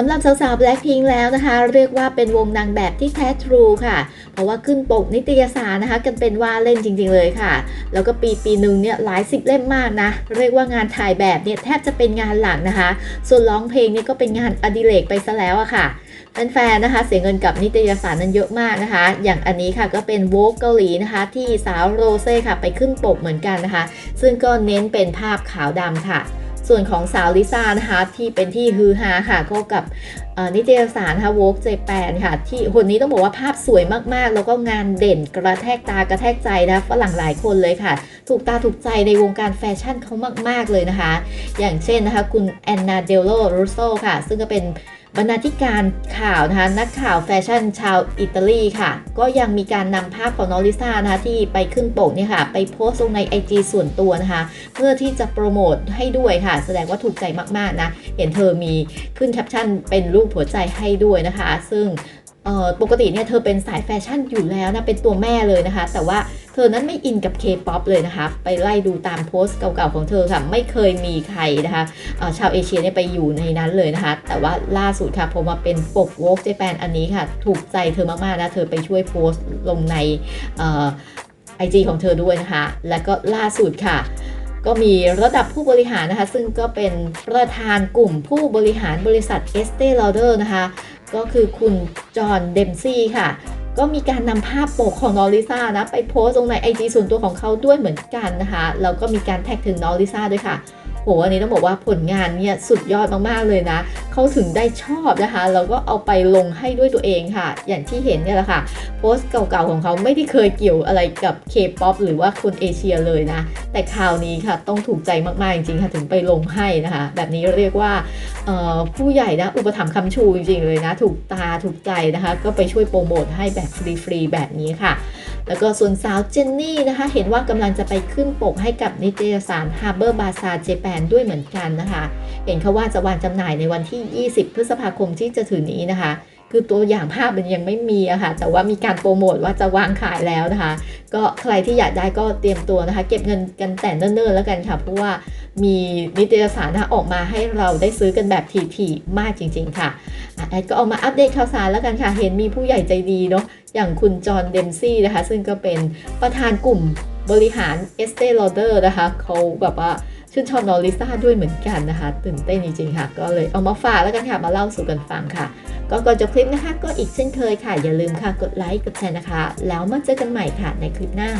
สำหรับสาวๆ Blackpink แล้วนะคะ เรียกว่าเป็นวงนางแบบที่แท้ทรูค่ะ เพราะว่าขึ้นปกนิตยสารนะคะ กันเป็นว่าเล่นจริงๆเลยค่ะ แล้วก็ปีปีหนึ่งเนี่ยหลายสิบเล่มมากนะ เรียกว่างานถ่ายแบบเนี่ยแทบจะเป็นงานหลักนะคะ ส่วนร้องเพลงนี่ก็เป็นงานอดิเรกไปซะแล้วอะค่ะแฟนๆ นะคะ เสียเงินกับนิตยสารนั้นเยอะมากนะคะ อย่างอันนี้ค่ะก็เป็นโวกเกาหลีนะคะ ที่สาวโรเซ่ค่ะไปขึ้นปกเหมือนกันนะคะ ซึ่งก็เน้นเป็นภาพขาวดำค่ะ ส่วนของสาวลิซ่านะคะที่เป็นที่ฮือฮาค่ะก็กับเอ่อนิตยสารนะคะโวกเจแปนค่ะ ที่คนนี้ต้องบอกว่าภาพสวยมากๆ แล้วก็งานเด่นกระแทกตากระแทกใจนะฝรั่งหลายคนเลยค่ะ ถูกตาถูกใจในวงการแฟชั่นเขามาก ๆเลยนะคะ อย่างเช่นนะคะ คุณแอนนาเดลโลรูโซค่ะ ซึ่งก็เป็น บรรณาธิการข่าวนะคะนักข่าวแฟชั่นชาวอิตาลีค่ะ ก็ยังมีการนำภาพของน้องลิซ่านะคะที่ไปขึ้นปกเนี่ยค่ะ ไปโพสต์ลงใน IG ส่วนตัวนะคะ เพื่อที่จะโปรโมทให้ด้วยค่ะ แสดงว่าถูกใจมากๆนะ เห็นเธอมีขึ้นแคปชั่นเป็นรูปหัวใจให้ด้วยนะคะ ซึ่ง ปกติเนี่ยเธอเป็นสายแฟชั่นอยู่แล้วนะ เป็นตัวแม่เลยนะคะ แต่ว่าเธอนั้นไม่อินกับ K-POP เลยนะคะ ไปไล่ดูตามโพสต์เก่าๆของเธอค่ะ ไม่เคยมีใครนะคะชาวเอเชียเนี่ยไปอยู่ในนั้นเลยนะคะ แต่ว่าล่าสุดค่ะพอมาเป็นปก Vogue Japan อันนี้ค่ะ ถูกใจเธอมากๆนะ เธอไปช่วยโพสต์ลงในไอจีของเธอด้วยนะคะ และก็ล่าสุดค่ะก็มีระดับผู้บริหารนะคะ ซึ่งก็เป็นประธานกลุ่มผู้บริหารบริษัท Estee Lauder นะคะ ก็คือคุณจอห์นเดมซี่ค่ะก็มีการนำภาพปกของน้องลิซ่านะไปโพสต์ลงใน IG ส่วนตัวของเขาด้วยเหมือนกันนะคะแล้วก็มีการแท็กถึงน้องลิซ่าด้วยค่ะโหอันนี้ต้องบอกว่าผลงานเนี่ยสุดยอดมากๆเลยนะเขาถึงได้ชอบนะคะแล้วก็เอาไปลงให้ด้วยตัวเองค่ะ อย่างที่เห็นเนี่ยแหละค่ะ โพสต์เก่าๆของเขาไม่ได้เคยเกี่ยวอะไรกับ K-POP หรือว่าคนเอเชียเลยนะ แต่คราวนี้ค่ะต้องถูกใจมากๆจริงๆค่ะถึงไปลงให้นะคะ แบบนี้เรียกว่า ผู้ใหญ่นะอุปถัมภ์คำชูจริงๆเลยนะ ถูกตาถูกใจนะคะ ก็ไปช่วยโปรโมทให้แบบฟรีๆแบบนี้ค่ะ แล้วก็ส่วนสาวเจนนี่นะคะ เห็นว่ากำลังจะไปขึ้นปกให้กับนิตยสาร Harbor Bazaar Japan ด้วยเหมือนกันนะคะ เห็นเขาว่าจะวางจำหน่ายในวันที่ 20 พฤษภาคมที่จะถึงนี้นะคะคือตัวอย่างภาพมันยังไม่มีอะค่ะ แต่ว่ามีการโปรโมทว่าจะวางขายแล้วนะคะ ก็ใครที่อยากได้ก็เตรียมตัวนะคะ เก็บเงินกันแต่เนิ่นๆแล้วกันค่ะ เพราะว่า มีนิตยสารนะออกมาให้เราได้ซื้อกันแบบถี่ๆมากจริง ๆ ค่ะแอดก็เอามาอัปเดตข่าวสารแล้วกันค่ะ เห็นมีผู้ใหญ่ใจดีเนาะอย่างคุณจอห์นเดมซี่นะคะ ซึ่งก็เป็นประธานกลุ่มบริหาร Estee Lauder นะคะเขาแบบว่าชื่นชอบนองลิซ่าด้วยเหมือนกันนะคะ ตื่นเต้นจริงๆค่ะ ก็เลยเอามาฝากแล้วกันค่ะ มาเล่าสู่กันฟังค่ะ ก็ก่อนจบคลิปนะคะ ก็อีกเช่นเคยค่ะ อย่าลืมค่ะ กดไลค์ กดแชร์นะคะ แล้วมาเจอกันใหม่ค่ะในคลิปหน้า